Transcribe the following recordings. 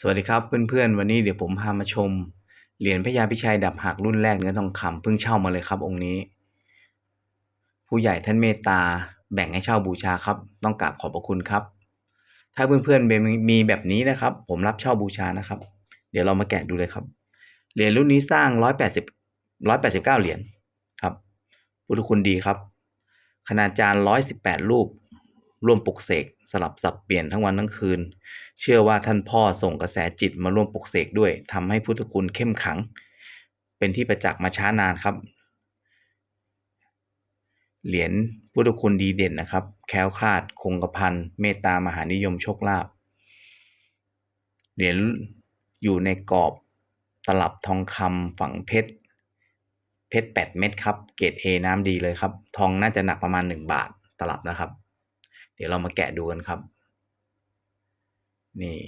สวัสดีครับเพื่อนๆ วันนี้เดี๋ยวผมพามาชม เหรียญพญาพิชัยดับหักรุ่นแรกเนื้อทองคำเพิ่งเช่ามาเลยครับองค์นี้ ผู้ใหญ่ท่านเมตตาแบ่งให้เช่าบูชาครับ ต้องกราบขอบพระคุณครับ ถ้าเพื่อนๆมีแบบนี้นะครับ ผมรับเช่าบูชานะครับ เดี๋ยวเรามาแกะดูเลยครับ เหรียญรุ่นนี้สร้างร้อยแปดสิบร้อยแปดสิบเก้าเหรียญครับพุทธคุณดีครับ ขนาดจานร้อยสิบแปดรูป ร่วมปลุกเสกสลับสับเปลี่ยนทั้งวันทั้งคืน เชื่อว่าท่านพ่อส่งกระแสจิตมาร่วมปลุกเสกด้วยทำให้พุทธคุณเข้มขัง เป็นที่ประจักษ์มาช้านานครับ เหรียญพุทธคุณดีเด่นนะครับ แคล้วคลาดคงกระพันเมตตามหานิยมโชคลาภเหรียญอยู่ในกรอบตลับทองคำฝังเพชรเพชรแปดเม็ดครับ เกรดเอน้ำดีเลยครับ ทองน่าจะหนักประมาณหนึ่งบาทตลับนะครับ เดี๋ยวเรามาแกะดูกันครับ นี่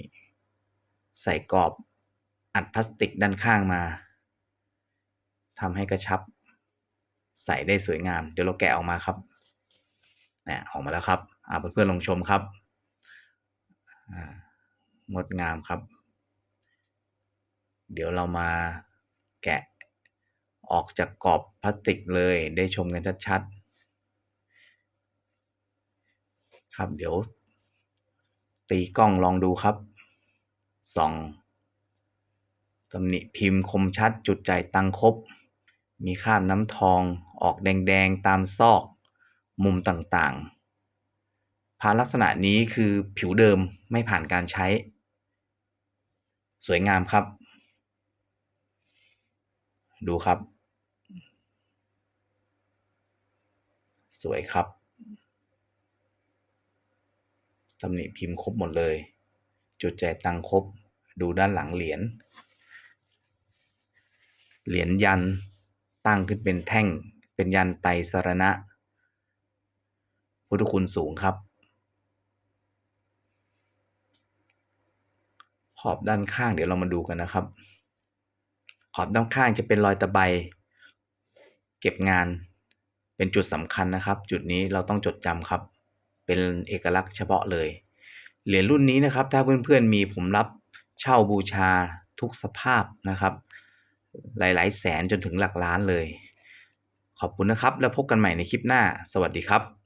ใส่กรอบอัดพลาสติกด้านข้างมาทำให้กระชับ ใส่ได้สวยงาม เดี๋ยวเราแกะออกมาครับนี่ออกมาแล้วครับอ่าเพื่อนๆลองชมครับงดงามครับ เดี๋ยวเรามาแกะออกจากกรอบพลาสติกเลยได้ชมกันชัดๆ ครับเดี๋ยว ตีกล้องลองดูครับส่องตำหนิพิมพ์คมชัดจุดใจตังคบ มีคราบน้ำทองออกแดงๆ ตามซอก มุมต่างๆ พาลักษณะนี้คือผิวเดิมไม่ผ่านการใช้ สวยงามครับ ดูครับ สวยครับ ตำหนิพิมพ์ครบหมดเลย จุดใจตังครบ ดูด้านหลังเหรียญ เหรียญยันตั้งขึ้นเป็นแท่ง เป็นยันไตรสรณะ พุทธคุณสูงครับ ขอบด้านข้างเดี๋ยวเรามาดูกันนะครับ ขอบด้านข้างจะเป็นรอยตะไบ เก็บงาน เป็นจุดสำคัญนะครับ จุดนี้เราต้องจดจำครับ เป็นเอกลักษณ์เฉพาะเลย เหรียญรุ่นนี้นะครับ ถ้าเพื่อนๆมีผมรับเช่าบูชาทุกสภาพนะครับ หลายๆ แสนจนถึงหลักล้านเลย ขอบคุณนะครับ แล้วพบกันใหม่ในคลิปหน้า สวัสดีครับ